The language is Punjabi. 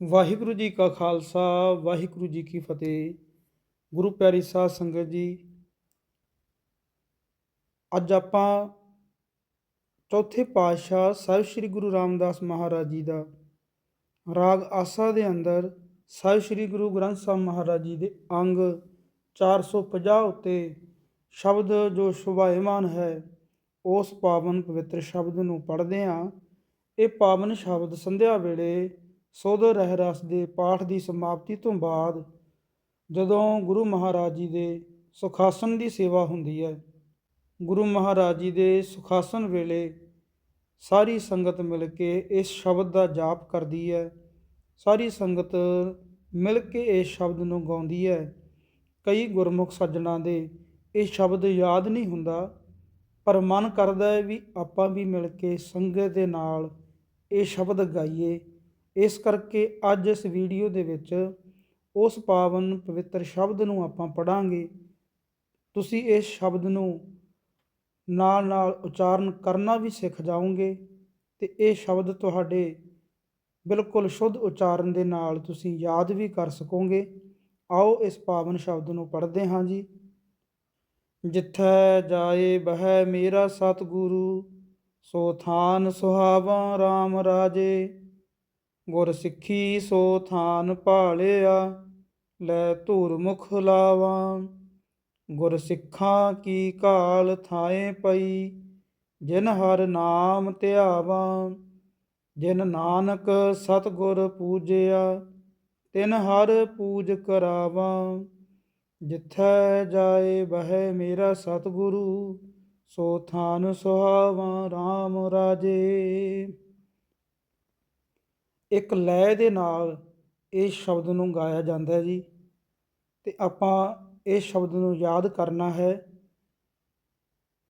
ਵਾਹਿਗੁਰੂ ਜੀ ਕਾ ਖਾਲਸਾ, ਵਾਹਿਗੁਰੂ ਜੀ ਕੀ ਫਤਿਹ। ਗੁਰੂ ਪਿਆਰੀ ਸਾਧ ਸੰਗਤ ਜੀ, ਅੱਜ ਆਪਾਂ ਚੌਥੇ ਪਾਤਸ਼ਾਹ ਸਾਹਿਬ ਸ੍ਰੀ ਗੁਰੂ ਰਾਮਦਾਸ ਮਹਾਰਾਜ ਜੀ ਦਾ ਰਾਗ ਆਸਾ ਦੇ ਅੰਦਰ ਸਾਹਿਬ ਸ੍ਰੀ ਗੁਰੂ ਗ੍ਰੰਥ ਸਾਹਿਬ ਮਹਾਰਾਜ ਜੀ ਦੇ ਅੰਗ 450 ਉੱਤੇ ਸ਼ਬਦ ਜੋ ਸ਼ੋਭਾਇਮਾਨ ਹੈ, ਉਸ ਪਾਵਨ ਪਵਿੱਤਰ ਸ਼ਬਦ ਨੂੰ ਪੜ੍ਹਦੇ ਹਾਂ। ਇਹ ਪਾਵਨ ਸ਼ਬਦ ਸੰਧਿਆ ਵੇਲੇ ਸੋਧ ਰਹਿ ਰਸ ਦੇ ਪਾਠ ਦੀ ਸਮਾਪਤੀ ਤੋਂ ਬਾਅਦ ਜਦੋਂ ਗੁਰੂ ਮਹਾਰਾਜ ਜੀ ਦੇ ਸੁਖਾਸਨ ਦੀ ਸੇਵਾ ਹੁੰਦੀ ਹੈ, ਗੁਰੂ ਮਹਾਰਾਜ ਜੀ ਦੇ ਸੁਖਾਸਨ ਵੇਲੇ ਸਾਰੀ ਸੰਗਤ ਮਿਲ ਕੇ ਇਸ ਸ਼ਬਦ ਦਾ ਜਾਪ ਕਰਦੀ ਹੈ। ਸਾਰੀ ਸੰਗਤ ਮਿਲ ਕੇ ਇਸ ਸ਼ਬਦ ਨੂੰ ਗਾਉਂਦੀ ਹੈ। ਕਈ ਗੁਰਮੁਖ ਸੱਜਣਾ ਦੇ ਇਹ ਸ਼ਬਦ ਯਾਦ ਨਹੀਂ ਹੁੰਦਾ, ਪਰ ਮਨ ਕਰਦਾ ਹੈ ਵੀ ਆਪਾਂ ਵੀ ਮਿਲ ਕੇ ਸੰਗਤ ਦੇ ਨਾਲ ਇਹ ਸ਼ਬਦ ਗਾਈਏ। ਇਸ ਕਰਕੇ ਅੱਜ ਇਸ ਵੀਡੀਓ ਦੇ ਵਿੱਚ ਉਸ ਪਾਵਨ ਪਵਿੱਤਰ ਸ਼ਬਦ ਨੂੰ ਆਪਾਂ ਪੜਾਂਗੇ ਤੁਸੀਂ ਇਸ ਸ਼ਬਦ ਨੂੰ ਨਾਲ ਨਾਲ ਉਚਾਰਨ ਕਰਨਾ ਵੀ ਸਿੱਖ ਜਾਓਗੇ ਤੇ ਇਹ ਸ਼ਬਦ ਤੁਹਾਡੇ ਬਿਲਕੁਲ ਸ਼ੁੱਧ ਉਚਾਰਨ ਦੇ ਨਾਲ ਤੁਸੀਂ ਯਾਦ ਵੀ ਕਰ ਸਕੋਗੇ। ਆਓ ਇਸ ਪਾਵਨ ਸ਼ਬਦ ਨੂੰ ਪੜ੍ਹਦੇ ਹਾਂ ਜੀ। ਜਿੱਥੈ ਜਾਏ ਬਹਿ ਮੇਰਾ ਸਤਿਗੁਰੂ, ਸੋ ਥਾਨ ਸੁਹਾਵਾ RAM ਰਾਜੇ। ਗੁਰ ਸਿੱਖੀ ਸੋ ਥਾਨ ਭਾਲਿਆ, ਲੈ ਧੂਰ ਮੁਖ ਲਾਵਾਂ। ਗੁਰ ਸਿੱਖਾਂ ਕੀ ਕਾਲ ਥਾਏ ਪਈ, ਜਿਨ ਹਰ ਨਾਮ ਧਿਆਵਾਂ। ਜਿਨ ਨਾਨਕ ਸਤਿਗੁਰ ਪੂਜਿਆ, ਤਿਨ ਹਰ ਪੂਜ ਕਰਾਵਾਂ। ਜਿੱਥੈ ਜਾਏ ਬਹਿ ਮੇਰਾ ਸਤਿਗੁਰੂ, ਸੋ ਥਾਨ ਸੁਹਾਵਾਂ RAM ਰਾਜੇ। ਇੱਕ ਲੈ ਦੇ ਨਾਲ ਇਹ ਸ਼ਬਦ ਨੂੰ ਗਾਇਆ ਜਾਂਦਾ ਜੀ। ਅਤੇ ਆਪਾਂ ਇਸ ਸ਼ਬਦ ਨੂੰ ਯਾਦ ਕਰਨਾ ਹੈ।